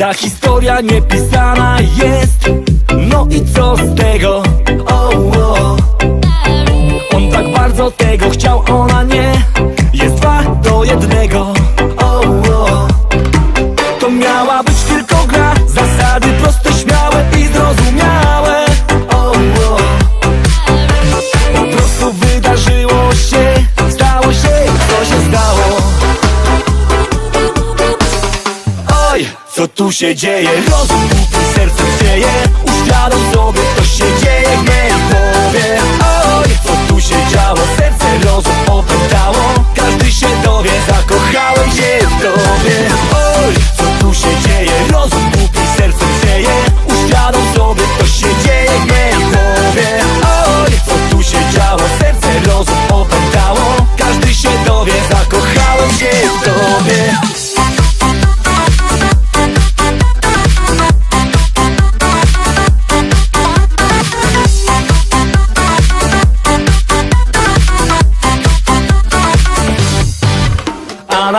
Ta historia niepisana jest No i co z tego? Oh, oh. On tak bardzo tego chciał, ona nie co tu się dzieje? Rozum serce dzieje Uświadom sobie, co się dzieje w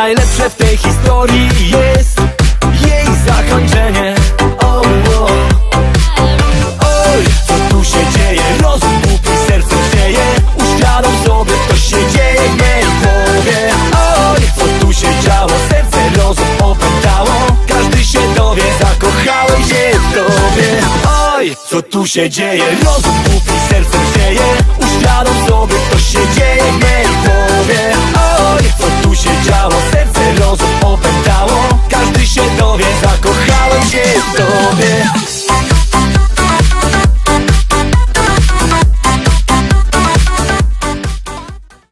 najlepsze w tej historii jest jej zakończenie. Oj, co tu się dzieje? Rozum głupi, serce dzieje Uświadom sobie, co się dzieje w głowie Oj, co tu się działo? Serce rozum opętało Każdy się dowie, zakochałem się w tobie Oj, co tu się dzieje? Rozum głupi, serce